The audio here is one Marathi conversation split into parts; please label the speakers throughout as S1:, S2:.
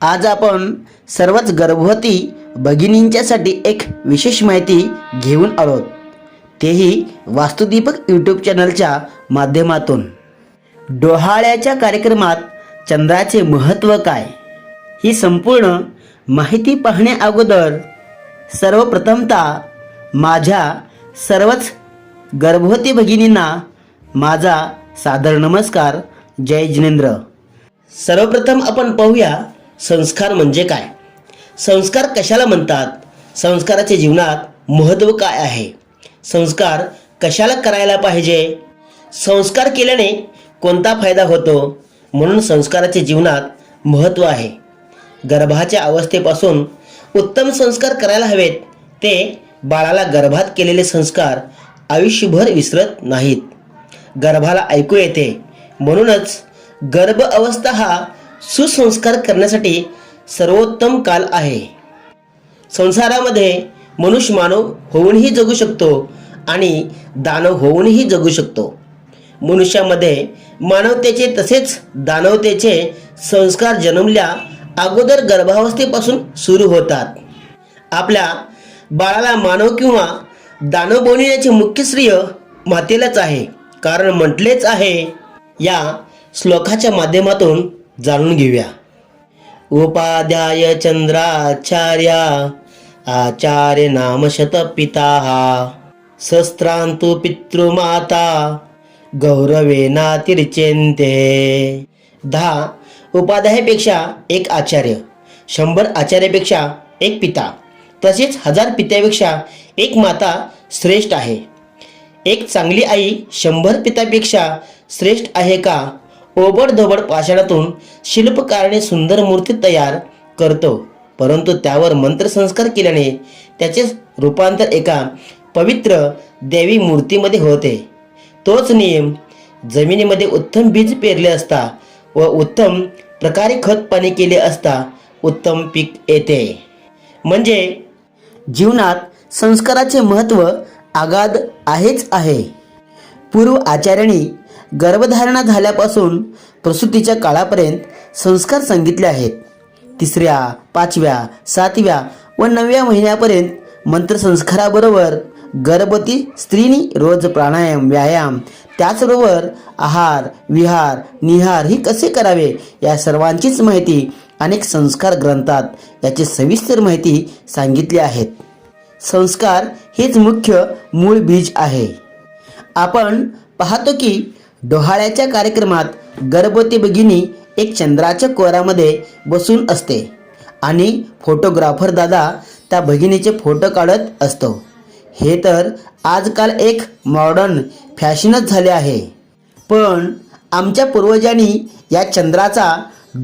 S1: आज आपण सर्वच गर्भवती भगिनींच्यासाठी एक विशेष माहिती घेऊन आलोत. तेही वास्तुदीपक यूट्यूब चॅनलच्या माध्यमातून. डोहाळ्याच्या कार्यक्रमात चंद्राचे महत्त्व काय? ही संपूर्ण माहिती पाहण्याअगोदर सर्वप्रथमता सर्वप्रथमतः माझ्या सर्वच गर्भवती भगिनींना माझा सादर नमस्कार. जय जिनेंद्र. सर्वप्रथम आपण पाहूया संस्कार म्हणजे काय? संस्कार कशाला म्हणतात? संस्काराच्या जीवनात महत्त्व काय आहे? संस्कार कशाला करायला पाहिजे? संस्कार केल्याने कोणता फायदा होतो? म्हणून संस्काराचे जीवनात महत्त्व आहे. गर्भाच्या अवस्थेपासून उत्तम संस्कार करायला हवेत. ते बाळाला गर्भात केलेले संस्कार आयुष्यभर विसरत नाहीत. गर्भाला ऐकू येते. म्हणूनच गर्भ अवस्था हा सुसंस्कार करण्यासाठी सर्वोत्तम काल आहे. संसारामध्ये मनुष्य मानव होऊनही जगू शकतो आणि दानव होऊनही जगू शकतो. मनुष्यामध्ये मानवतेचे तसेच दानवतेचे संस्कार जन्मल्या अगोदर गर्भावस्थेपासून सुरू होतात. आपल्या बाळाला मानव किंवा दानव बनविण्याचे मुख्य श्रेय मातेलाच आहे. कारण म्हटलेच आहे या श्लोकाच्या माध्यमातून जाणून घेऊया. उपाध्याय चंद्राचार्या आचार्य नाम शतपिता शस्त्रांतु पितृमाता गौरवेनातिर्चिंते दहा उपाध्यायापेक्षा एक आचार्य शंभर आचार्यापेक्षा एक पिता तसेच हजार पित्यापेक्षा एक माता श्रेष्ठ आहे. एक चांगली आई शंभर पितापेक्षा श्रेष्ठ आहे का? ओबड पाषाणातून शिल्पकाराने सुंदर मूर्ती तयार करतो. परंतु त्यावर मंत्रसंस्कार केल्याने त्याचे रूपांतर एका पवित्र देवी मूर्तीमध्ये होते. तोच नियम जमिनीमध्ये उत्तम बीज पेरले असता व उत्तम प्रकारे खत पाणी केले असता उत्तम पीक येते. म्हणजे जीवनात संस्काराचे महत्त्व आगाध आहेच आहे. पूर्व आचार्यांनी गर्भधारणा झाल्यापासून प्रसूतीच्या काळापर्यंत संस्कार सांगितले आहेत. तिसऱ्या पाचव्या सातव्या व नवव्या महिन्यापर्यंत मंत्रसंस्काराबरोबर गर्भवती स्त्रीनी रोज प्राणायाम व्यायाम त्याचबरोबर आहार विहार निहार ही कसे करावे या सर्वांचीच माहिती अनेक संस्कार ग्रंथात याची सविस्तर माहिती सांगितली आहेत. संस्कार हेच मुख्य मूळ बीज आहे. आपण पाहतो की डोहाळ्याच्या कार्यक्रमात गर्भवती भगिनी एक चंद्राच्या कोरामध्ये बसून असते आणि फोटोग्राफर दादा त्या भगिनीचे फोटो काढत असतो. हे तर आजकाल एक मॉडर्न फॅशनच झाले आहे. पण आमच्या पूर्वजांनी या चंद्राचा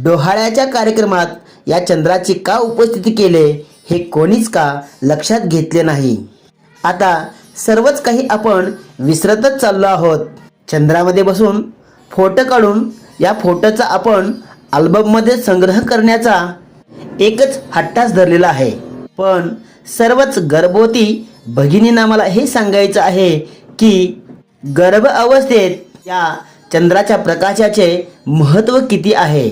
S1: डोहाळ्याच्या कार्यक्रमात या चंद्राची का उपस्थिती केले हे कोणीच का लक्षात घेतले नाही. आता सर्वच काही आपण विसरतच चाललो आहोत. चंद्रामध्ये बसून फोटो काढून या फोटोचा आपण अल्बममध्ये संग्रह करण्याचा एकच हट्टास धरलेला आहे. पण सर्वच गर्भवती भगिनींना मला हे सांगायचं आहे की गर्भ अवस्थेत या चंद्राच्या प्रकाशाचे महत्त्व किती आहे?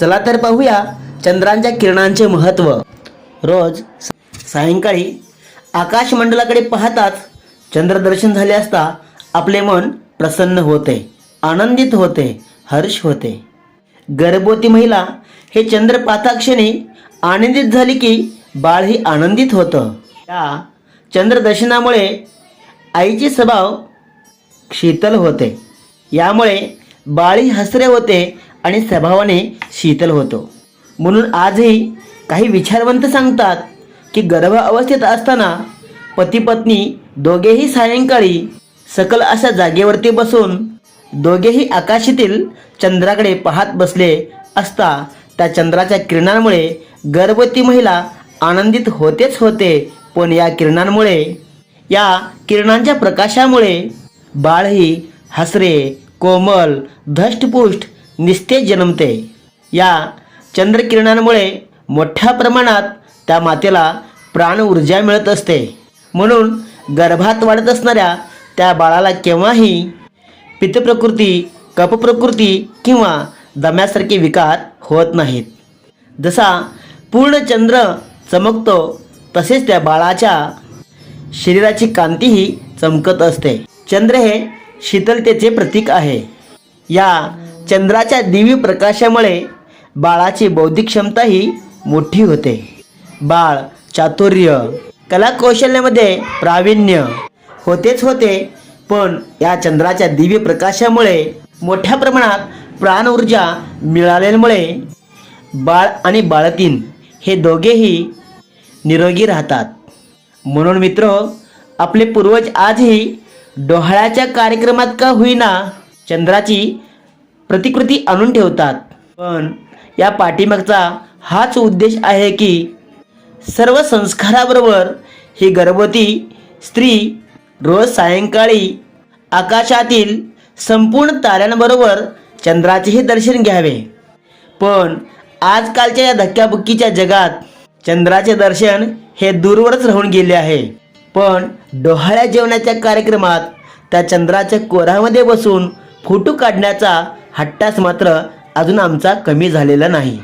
S1: चला तर पाहूया चंद्रांच्या किरणांचे महत्त्व. रोज सायंकाळी आकाशमंडलाकडे पाहताच चंद्रदर्शन झाले असता आपले मन प्रसन्न होते आनंदित होते हर्ष होते. गर्भवती महिला हे चंद्रपाताक्षणी आनंदित झाली की बाळही आनंदित होतं. या चंद्रदर्शनामुळे आईचे स्वभाव शीतल होते. यामुळे बाळी हसरे होते आणि स्वभावाने शीतल होतो. म्हणून आजही काही विचारवंत सांगतात की गर्भ अवस्थेत असताना पती पत्नी दोघेही सायंकाळी सकल अशा जागेवरती बसून दोघेही आकाशातील चंद्राकडे पाहत बसले असता त्या चंद्राच्या किरणांमुळे गर्भवती महिला आनंदित होतेच होते. पण या किरणांमुळे या किरणांच्या प्रकाशामुळे बाळही हसरे कोमल धष्टपुष्ट निस्तेज जन्मते. या चंद्रकिरणांमुळे मोठ्या प्रमाणात त्या मातेला प्राण ऊर्जा मिळत असते. म्हणून गर्भात वाढत असणाऱ्या त्या बाळाला केव्हाही पित्तप्रकृती कपप्रकृती किंवा दम्यासारखे विकार होत नाहीत. जसा पूर्ण चंद्र चमकतो तसेच त्या बाळाच्या शरीराची कांतीही चमकत असते. चंद्र हे शीतलतेचे प्रतीक आहे. या चंद्राच्या दिव्य प्रकाशामुळे बाळाची बौद्धिक क्षमताही मोठी होते. बाळ चातुर्य कलाकौशल्यामध्ये प्रावीण्य. होतेच होते पण या चंद्राच्या दिव्य प्रकाशामुळे मोठ्या प्रमाणात प्राण ऊर्जा मिळाल्यामुळे बाळ आणि बाळतीन हे दोघेही निरोगी राहतात. म्हणून मित्र आपले पूर्वज आजही डोहाळ्याच्या कार्यक्रमात का होईना चंद्राची प्रतिकृती आणून ठेवतात. पण या पाठीमागचा हाच उद्देश आहे की सर्व संस्काराबरोबर ही गर्भवती स्त्री रोज सायंकाळी आकाशातील संपूर्ण ताऱ्यांबरोबर चंद्राचेही दर्शन घ्यावे. पण आजकालच्या या धक्क्याबुक्कीच्या जगात चंद्राचे दर्शन हे दूरवरच राहून गेले आहे. पण डोहाळ्या जेवणाच्या कार्यक्रमात त्या चंद्राच्या कोरामध्ये बसून फोटो काढण्याचा हट्टास मात्र अजून आमचा कमी झालेला नाही.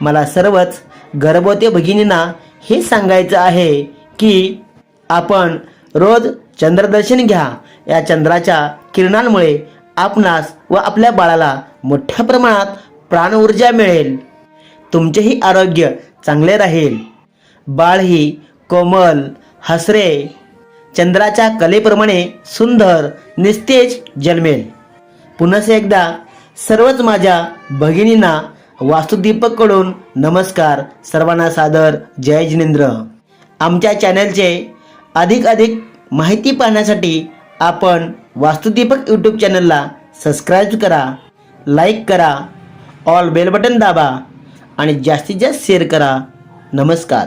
S1: मला सर्वच गर्भवती भगिनींना हे सांगायचं आहे की आपण रोज चंद्रदर्शन घ्या. या चंद्राच्या किरणांमुळे आपणास व आपल्या बाळाला मोठ्या प्रमाणात प्राणऊर्जा मिळेल. तुमचेही आरोग्य चांगले राहील. बाळ ही कोमल हसरे चंद्राच्या कलेप्रमाणे सुंदर निस्तेज जन्मेल. पुन्हा एकदा सर्वच माझ्या भगिनींना वास्तुदीपककडून नमस्कार सर्वांना सादर जय जिनेंद्र. आमच्या चॅनलचे अधिक अधिक माहिती पाहण्यासाठी आपण वास्तुदीपक यूट्यूब चॅनलला सबस्क्राईब करा लाईक करा ऑल बेल बटन दाबा आणि जास्तीत जास्त शेअर करा. नमस्कार.